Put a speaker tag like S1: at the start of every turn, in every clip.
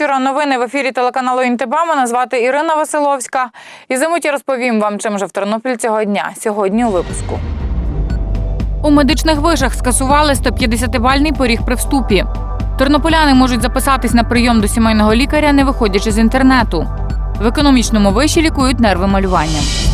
S1: Вечора. Новини в ефірі телеканалу Інтеба. Мене звати Ірина Василовська. І за розповім вам, чим же в Тернопіль цього дня. Сьогодні у випуску. У медичних вишах скасували 150-бальний поріг при вступі. Тернополяни можуть записатись на прийом до сімейного лікаря, не виходячи з інтернету. В економічному виші лікують нерви малюванням.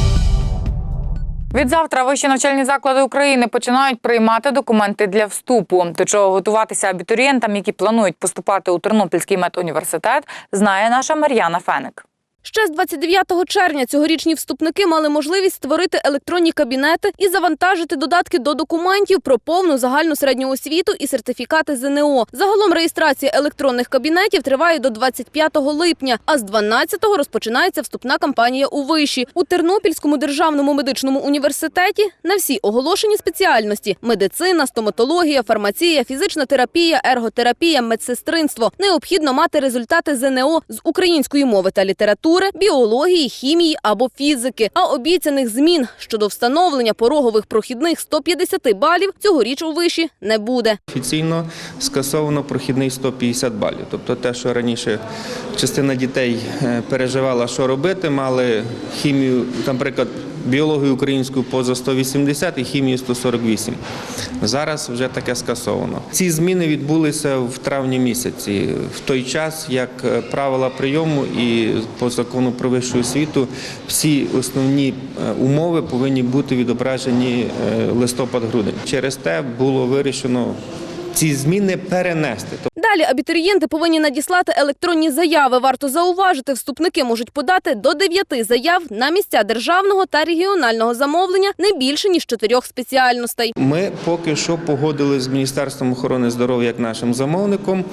S1: Відзавтра вищі навчальні заклади України починають приймати документи для вступу. До чого готуватися абітурієнтам, які планують поступати у Тернопільський медуніверситет, знає наша Мар'яна Феник.
S2: Ще з 29 червня цьогорічні вступники мали можливість створити електронні кабінети і завантажити додатки до документів про повну загальну середню освіту і сертифікати ЗНО. Загалом реєстрація електронних кабінетів триває до 25 липня, а з 12-го розпочинається вступна кампанія у виші. У Тернопільському державному медичному університеті на всі оголошені спеціальності: медицина, стоматологія, фармація, фізична терапія, ерготерапія, медсестринство. Необхідно мати результати ЗНО з української мови та літератури, біології, хімії або фізики. А обіцяних змін щодо встановлення порогових прохідних 150 балів цьогоріч у виші не буде.
S3: Офіційно скасовано прохідний 150 балів. Тобто те, що раніше частина дітей е, переживала, що робити, мали хімію, наприклад, біологію українську поза 180 і хімію 148. Зараз вже таке скасовано. Ці зміни відбулися в травні місяці, в той час, як е, правила прийому і по закону про вищу освіту всі основні е, умови повинні бути відображені е, листопад-грудень. Через те було вирішено ці зміни перенести.
S2: Далі абітурієнти повинні надіслати електронні заяви. Варто зауважити, вступники можуть подати до 9 заяв на місця державного та регіонального замовлення не більше ніж чотирьох спеціальностей.
S3: Ми поки що погодили з Міністерством охорони здоров'я як нашим замовником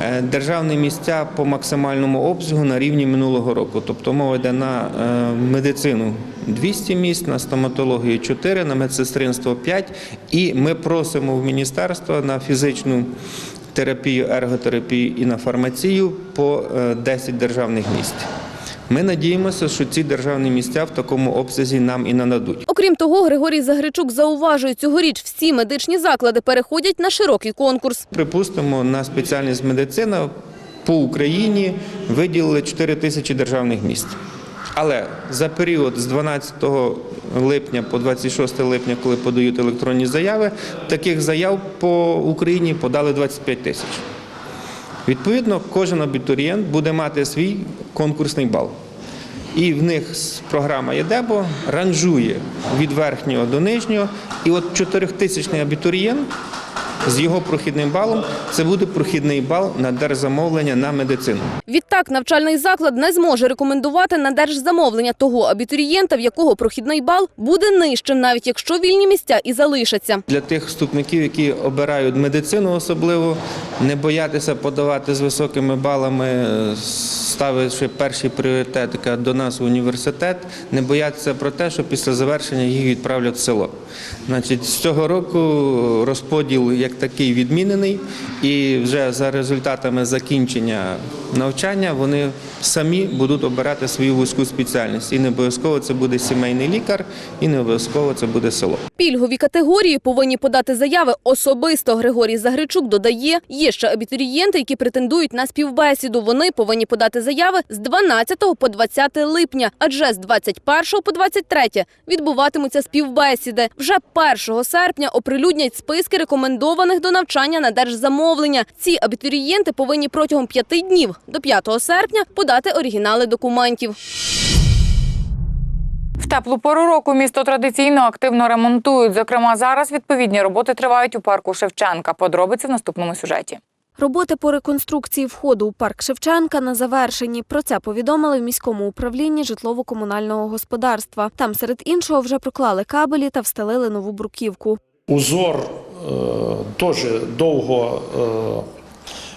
S3: е, державні місця по максимальному обсягу на рівні минулого року. Тобто мова йде на е, медицину 200 місць, на стоматологію 4, на медсестринство 5. І ми просимо в міністерство на фізичну терапію, ерготерапію і на фармацію по е, 10 державних місць. Ми надіємося, що ці державні місця в такому обсязі нам і нададуть.
S2: Окрім того, Григорій Загричук зауважує, цьогоріч всі медичні заклади переходять на широкий конкурс.
S3: Припустимо, на спеціальність медицина по Україні виділили 4 тисячі державних місць. Але за період з 12 липня по 26 липня, коли подають електронні заяви, таких заяв по Україні подали 25 тисяч. Відповідно, кожен абітурієнт буде мати свій конкурсний бал. І в них програма ЄДЕБО ранжує від верхнього до нижнього. І от 4000 абітурієнт з його прохідним балом це буде прохідний бал на держзамовлення на медицину.
S2: Відтак, навчальний заклад не зможе рекомендувати на держзамовлення того абітурієнта, в якого прохідний бал буде нижчим, навіть якщо вільні місця і залишаться.
S3: Для тих вступників, які обирають медицину, особливо не боятися подавати з високими балами, е, ставивши перший пріоритет до нас в університет, не боятися про те, що після завершення їх відправлять в село. Значить, з цього року розподіл як такий відмінений, і вже за результатами закінчення навчання вони самі будуть обирати свою вузьку спеціальність. І не обов'язково це буде сімейний лікар, і не обов'язково це буде село.
S2: Пільгові категорії повинні подати заяви особисто. Григорій Загричук додає, є ще абітурієнти, які претендують на співбесіду. Вони повинні подати заяви з 12 по 20 липня, адже з 21 по 23 відбуватимуться співбесіди. Вже 1 серпня оприлюднять списки рекомендованих до навчання на держзамовлення. Ці абітурієнти повинні протягом п'яти днів до 5 серпня подати оригінали документів.
S1: В теплу пору року місто традиційно активно ремонтують. Зокрема, зараз відповідні роботи тривають у парку Шевченка. Подробиці в наступному сюжеті.
S4: Роботи по реконструкції входу у парк Шевченка на завершенні. Про це повідомили в міському управлінні житлово-комунального господарства. Там серед іншого вже проклали кабелі та встелили нову бруківку.
S5: Узор е, теж довго е,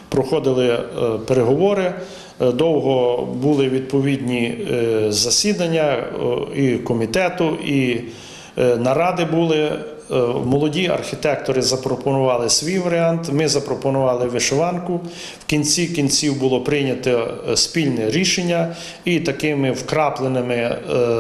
S5: проходили е, переговори, е, довго були відповідні засідання і комітету, і наради були. Е, Молоді архітектори запропонували свій варіант. Ми запропонували вишиванку. В кінці кінців було прийнято е, спільне рішення, і такими вкрапленими е,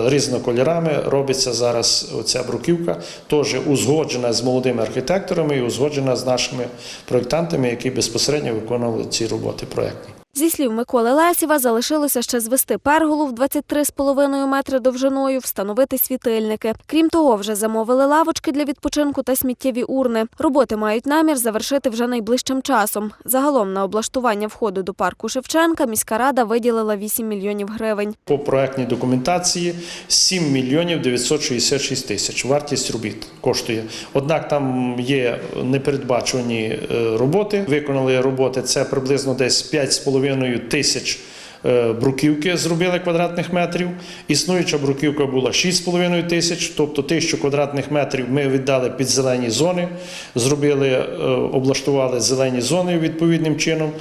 S5: різнокольорами робиться зараз оця бруківка, теж узгоджена з молодими архітекторами і узгоджена з нашими проєктантами, які безпосередньо виконували ці роботи проєктні.
S4: Зі слів Миколи Лесєва, залишилося ще звести перголу в 23,5 метри довжиною, встановити світильники. Крім того, вже замовили лавочки для відпочинку та сміттєві урни. Роботи мають намір завершити вже найближчим часом. Загалом на облаштування входу до парку Шевченка міська рада виділила 8 мільйонів гривень.
S5: По проектній документації 7 мільйонів 966 тисяч. Вартість робіт коштує. Однак там є непередбачувані е, роботи. Виконали роботи це приблизно десь 5,5 тисяч. е, Бруківки зробили квадратних метрів. Існуюча бруківка була 6,5 тисяч, тобто тисячу квадратних метрів ми віддали під зелені зони, зробили, е, облаштували зелені зони відповідним чином.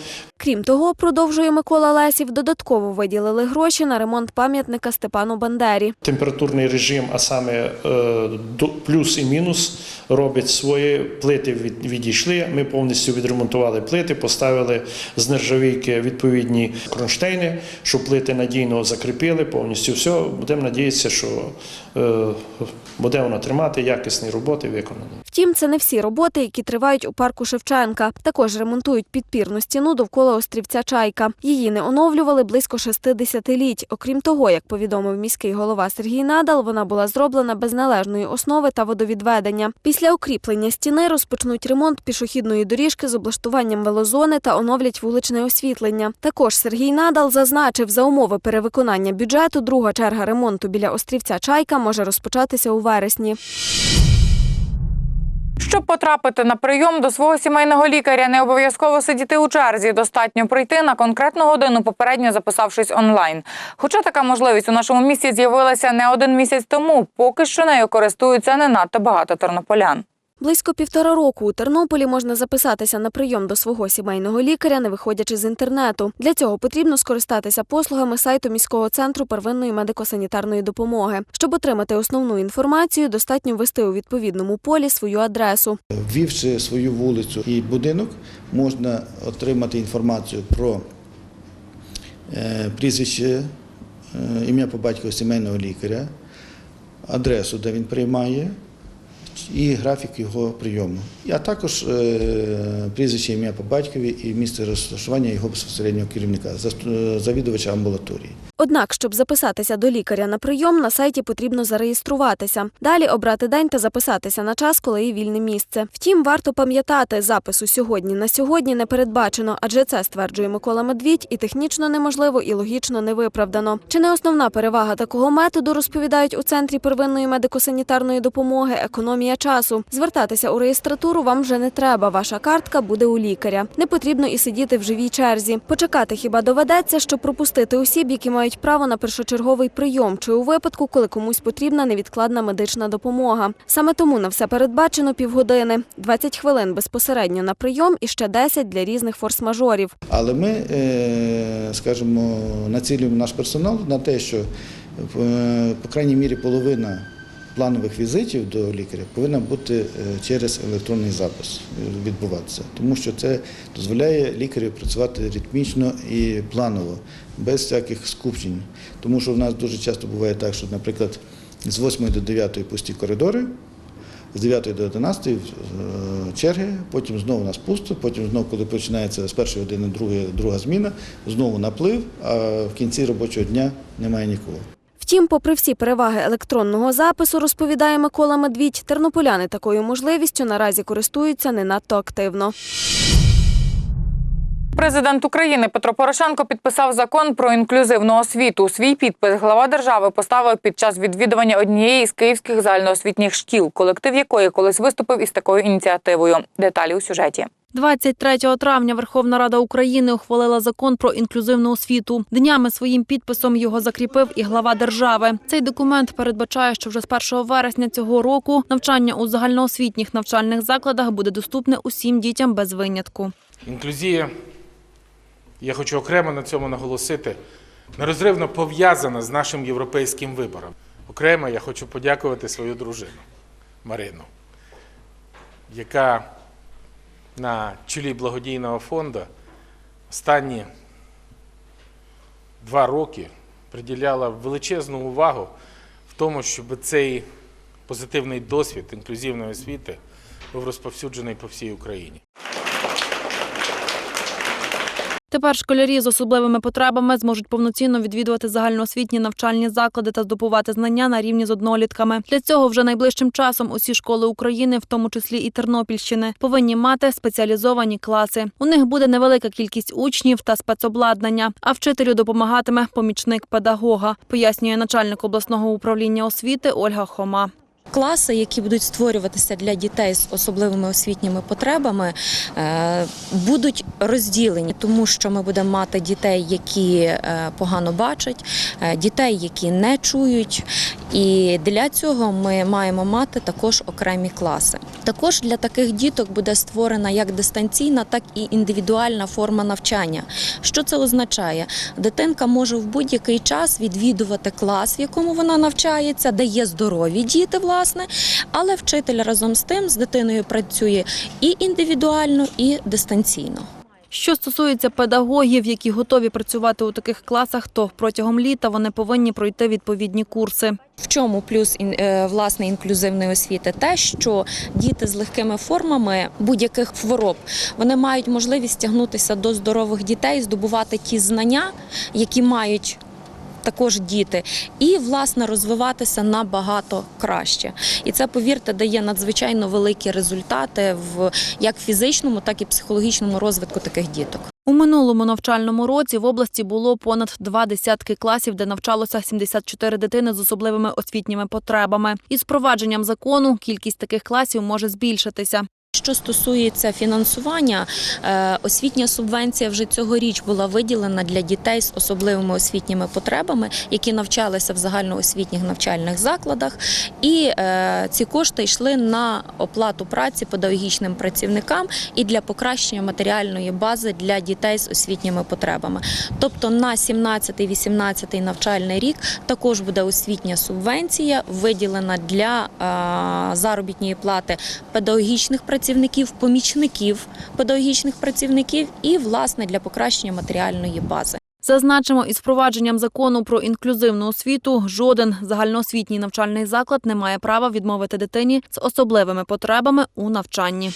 S4: Крім того, продовжує Микола Лесів, додатково виділили гроші на ремонт пам'ятника Степану Бандері.
S5: Температурний режим, а саме е, плюс і мінус, робить свої плити відійшли. Ми повністю відремонтували плити, поставили з нержавійки відповідні кронштейни, щоб плити надійно закріпили. Повністю все. Будемо надіятися, що е, буде воно тримати якісні роботи виконані.
S4: Втім, це не всі роботи, які тривають у парку Шевченка. Також ремонтують підпірну стіну довкола острівця Чайка. Її не оновлювали близько шести десятиліть. Окрім того, як повідомив міський голова Сергій Надал, вона була зроблена без належної основи та водовідведення. Після укріплення стіни розпочнуть ремонт пішохідної доріжки з облаштуванням велозони та оновлять вуличне освітлення. Також Сергій Надал зазначив, за умови перевиконання бюджету друга черга ремонту біля острівця Чайка може розпочатися у вересні.
S1: Щоб потрапити на прийом до свого сімейного лікаря, не обов'язково сидіти у черзі. Достатньо прийти на конкретну годину, попередньо записавшись онлайн. Хоча така можливість у нашому місті з'явилася не один місяць тому, поки що нею користуються не надто багато тернополян.
S4: Близько півтора року у Тернополі можна записатися на прийом до свого сімейного лікаря, не виходячи з інтернету. Для цього потрібно скористатися послугами сайту міського центру первинної медико-санітарної допомоги. Щоб отримати основну інформацію, достатньо ввести у відповідному полі свою адресу.
S6: Ввівши свою вулицю і будинок, можна отримати інформацію про е, прізвище, е, ім'я по батькові сімейного лікаря, адресу, де він приймає, і графік його прийому. А також е, прізвище, ім'я по батькові і місце розташування його безпосереднього керівника, е, завідувача амбулаторії.
S4: Однак, щоб записатися до лікаря на прийом, на сайті потрібно зареєструватися. Далі обрати день та записатися на час, коли є вільне місце. Втім, варто пам'ятати, запису сьогодні на сьогодні не передбачено, адже це стверджує Микола Медвідь, і технічно неможливо, і логічно не виправдано. Чи не основна перевага такого методу розповідають у центрі первинної медико-санітарної допомоги економія часу. Звертатися у реєстратуру вам вже не треба. Ваша картка буде у лікаря. Не потрібно і сидіти в живій черзі. Почекати хіба доведеться, щоб пропустити осіб, які мають право на першочерговий прийом, чи у випадку, коли комусь потрібна невідкладна медична допомога. Саме тому на все передбачено півгодини, 20 хвилин безпосередньо на прийом і ще 10 для різних форс-мажорів.
S6: Але ми, е, скажімо, націлюємо наш персонал на те, що е, по крайній мірі половина планових візитів до лікаря повинна бути е, через електронний запис е, відбуватися, тому що це дозволяє лікарю працювати ритмічно і планово, без всяких скупчень. Тому що в нас дуже часто буває так, що, наприклад, з 8 до 9 пусті коридори. З 9 до 11 е, черги, потім знову нас пусто, потім знову, коли починається з першої години друга зміна, знову наплив, а в кінці робочого дня немає нікого.
S4: Втім, попри всі переваги електронного запису, розповідає Микола Медвідь, тернополяни такою можливістю наразі користуються не надто активно.
S1: Президент України Петро Порошенко підписав закон про інклюзивну освіту. Свій підпис глава держави поставив під час відвідування однієї з київських загальноосвітніх шкіл, колектив якої колись виступив із такою ініціативою. Деталі у сюжеті.
S7: 23 травня Верховна Рада України ухвалила закон про інклюзивну освіту. Днями своїм підписом його закріпив і глава держави. Цей документ передбачає, що вже з 1 вересня цього року навчання у загальноосвітніх навчальних закладах буде доступне усім дітям без винятку.
S8: Інклюзія, я хочу окремо на цьому наголосити, нерозривно пов'язана з нашим європейським вибором. Окремо я хочу подякувати свою дружину Марину, яка на чолі благодійного фонду останні два роки приділяла величезну увагу в тому, щоб цей позитивний досвід інклюзивної освіти був розповсюджений по всій Україні.
S7: Тепер школярі з особливими потребами зможуть повноцінно відвідувати загальноосвітні навчальні заклади та здобувати знання на рівні з однолітками. Для цього вже найближчим часом усі школи України, в тому числі і Тернопільщини, повинні мати спеціалізовані класи. У них буде невелика кількість учнів та спецобладнання, а вчителю допомагатиме помічник педагога, пояснює начальник обласного управління освіти Ольга Хома.
S9: Класи, які будуть створюватися для дітей з особливими освітніми потребами, е, будуть розділені, тому що ми будемо мати дітей, які е, погано бачать, е, дітей, які не чують. І для цього ми маємо мати також окремі класи. Також для таких діток буде створена як дистанційна, так і індивідуальна форма навчання. Що це означає? Дитинка може в будь-який час відвідувати клас, в якому вона навчається, де є здорові діти, власне, але вчитель разом з тим з дитиною працює і індивідуально, і дистанційно.
S7: Що стосується педагогів, які готові працювати у таких класах, то протягом літа вони повинні пройти відповідні курси.
S9: В чому плюс е, власне інклюзивної освіти? Те, що діти з легкими формами будь-яких хвороб вони мають можливість тягнутися до здорових дітей, здобувати ті знання, які мають. Також діти, і власне розвиватися набагато краще, і це повірте дає надзвичайно великі результати в як фізичному, так і психологічному розвитку таких діток.
S7: У минулому навчальному році в області було понад два десятки класів, де навчалося 74 дитини з особливими освітніми потребами. Із впровадженням закону кількість таких класів може збільшитися.
S9: Що стосується фінансування, е, освітня субвенція вже цьогоріч була виділена для дітей з особливими освітніми потребами, які навчалися в загальноосвітніх навчальних закладах. І е, ці кошти йшли на оплату праці педагогічним працівникам і для покращення матеріальної бази для дітей з освітніми потребами. Тобто на 17-18 навчальний рік також буде освітня субвенція виділена для е, заробітної плати педагогічних працівників, помічників педагогічних працівників і власне для покращення матеріальної бази.
S7: Зазначимо, із впровадженням закону про інклюзивну освіту жоден загальноосвітній навчальний заклад не має права відмовити дитині з особливими потребами у навчанні.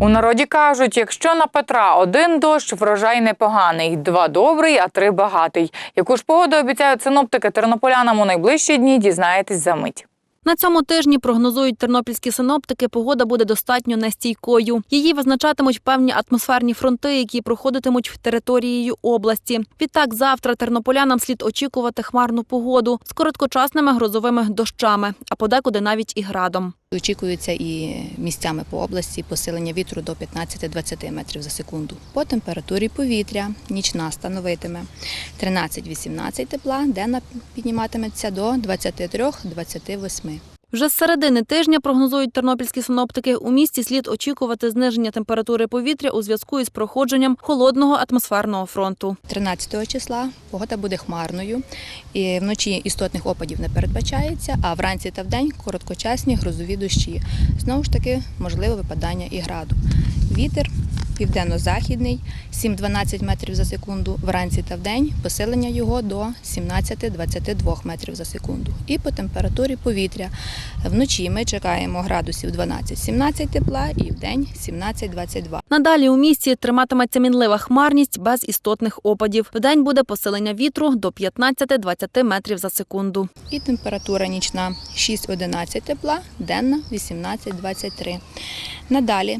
S1: У народі кажуть, якщо на Петра один дощ, врожай непоганий, два добрий, а три багатий. Яку ж погоду обіцяють синоптики тернополянам у найближчі дні, дізнаєтесь за мить.
S7: На цьому тижні прогнозують тернопільські синоптики, погода буде достатньо нестійкою. Її визначатимуть певні атмосферні фронти, які проходитимуть територією області. Відтак, завтра тернополянам слід очікувати хмарну погоду з короткочасними грозовими дощами, а подекуди навіть і градом.
S10: Очікується і місцями по області посилення вітру до 15-20 метрів за секунду. По температурі повітря нічна становитиме 13-18 тепла, денна підніматиметься до 23-28.
S7: Вже з середини тижня прогнозують тернопільські синоптики. У місті слід очікувати зниження температури повітря у зв'язку із проходженням холодного атмосферного фронту.
S10: 13 числа погода буде хмарною, і вночі істотних опадів не передбачається, а вранці та вдень короткочасні грозові дощі. Знову ж таки, можливе випадання і граду. Вітер південно-західний 7-12 метрів за секунду. Вранці та вдень посилення його до 17-22 метрів за секунду. І по температурі повітря вночі ми чекаємо градусів 12-17 тепла і вдень 17-22.
S7: Надалі у місті триматиметься мінлива хмарність без істотних опадів. Вдень буде посилення вітру до 15-20 метрів за секунду.
S10: І температура нічна 6-11 тепла, денна 18-23. Надалі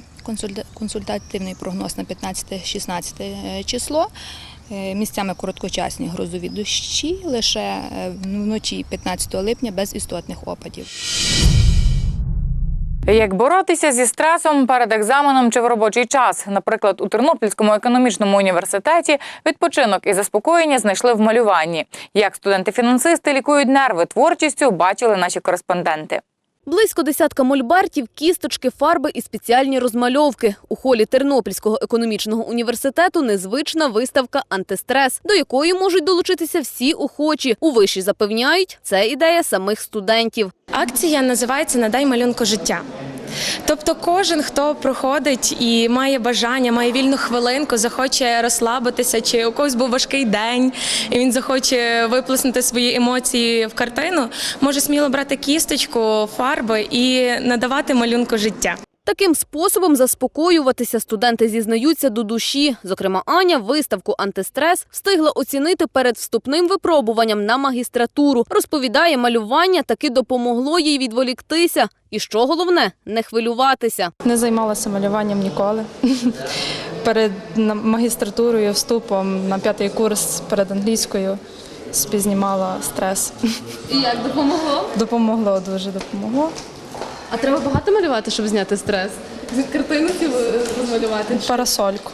S10: консультативний прогноз на 15-16 число. Е, Місцями короткочасні грозові дощі, лише е, вночі 15 липня без істотних опадів.
S1: Як боротися зі стресом перед екзаменом чи в робочий час? Наприклад, у Тернопільському економічному університеті відпочинок і заспокоєння знайшли в малюванні. Як студенти-фінансисти лікують нерви творчістю, бачили наші кореспонденти.
S2: Близько десятка мольбертів, кісточки, фарби і спеціальні розмальовки. У холі Тернопільського економічного університету незвична виставка «Антистрес», до якої можуть долучитися всі охочі. У виші запевняють, це ідея самих студентів.
S11: Акція називається Надай малюнку життя. Тобто, кожен, хто проходить і має бажання, має вільну хвилинку, захоче розслабитися, чи у когось був важкий день, і він захоче виплеснути свої емоції в картину, може сміло брати кісточку, фарби і надавати малюнку життя.
S2: Таким способом заспокоюватися студенти зізнаються до душі. Зокрема, Аня виставку антистрес встигла оцінити перед вступним випробуванням на магістратуру. Розповідає, малювання таки допомогло їй відволіктися. І що головне не хвилюватися.
S12: Не займалася малюванням ніколи. Перед магістратурою, вступом на п'ятий курс перед англійською спізнімала стрес.
S2: І як допомогло?
S12: Допомогло, дуже допомогло.
S2: А треба багато малювати, щоб зняти стрес. Картину розмалювати.
S12: Парасольку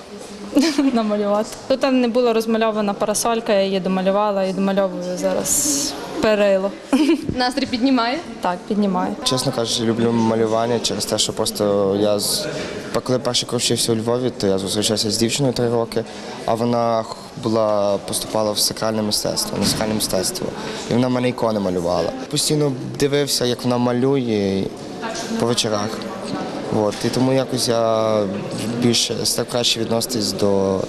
S12: намалювати. Тут не була розмальована парасолька, я її домалювала і домальовую зараз перило.
S2: Настрій піднімає.
S12: Так, піднімаю.
S13: Чесно кажучи, люблю малювання через те, що просто я з коли перший крок вчився у Львові, то я зустрічався з дівчиною три роки, а вона була поступала в сакральне мистецтво, на сакральне мистецтво. І вона мене ікони малювала. Постійно дивився, як вона малює по вечорах. От. І тому якось я більше став краще відноситись до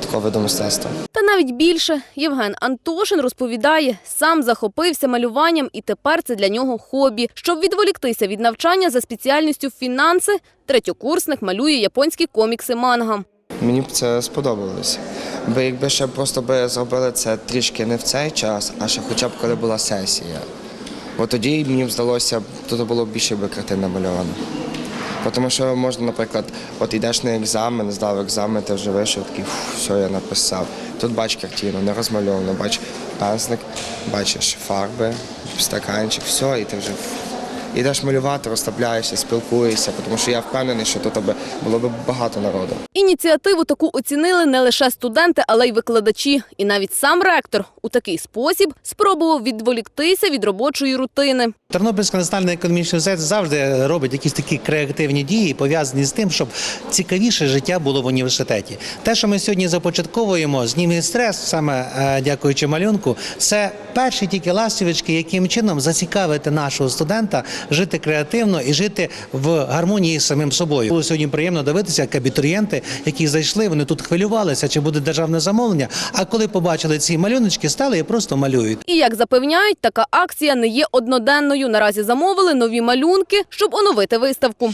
S13: такого виду мистецтва.
S2: Та навіть більше Євген Антошин розповідає, сам захопився малюванням, і тепер це для нього хобі. Щоб відволіктися від навчання за спеціальністю фінанси, третьокурсник малює японські комікси манга.
S13: Мені б це сподобалося. Бо якби ще просто би зробили це трішки не в цей час, а ще хоча б коли була сесія. От тоді мені здалося, тут було більше би картин намальовано. Тому що можна, наприклад, от йдеш на екзамен, здав екзамен, ти вже вийшов, такий, все, я написав. Тут бач картину, не розмальовано, бач пензлик, бачиш фарби, стаканчик, все, і ти вже йдеш малювати, розслабляєшся, спілкуєшся, тому що я впевнений, що тут було б багато народу.
S2: Ініціативу таку оцінили не лише студенти, але й викладачі. І навіть сам ректор у такий спосіб спробував відволіктися від робочої рутини.
S14: Тернопільський національний економічний університет завжди робить якісь такі креативні дії, пов'язані з тим, щоб цікавіше життя було в університеті. Те, що ми сьогодні започатковуємо, знімає стрес, саме е, дякуючи малюнку, це перші тільки ластівочки, яким чином зацікавити нашого студента жити креативно і жити в гармонії з самим собою. Було сьогодні приємно дивитися, як абітурієнти, які зайшли, вони тут хвилювалися, чи буде державне замовлення. А коли побачили ці малюночки, стали і просто малюють.
S2: І як запевняють, така акція не є одноденною. Наразі замовили нові малюнки, щоб оновити виставку.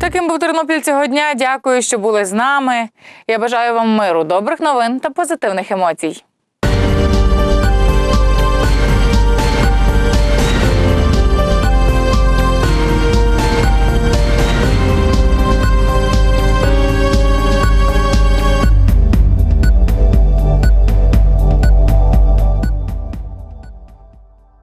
S1: Таким був Тернопіль цього дня. Дякую, що були з нами. Я бажаю вам миру, добрих новин та позитивних емоцій.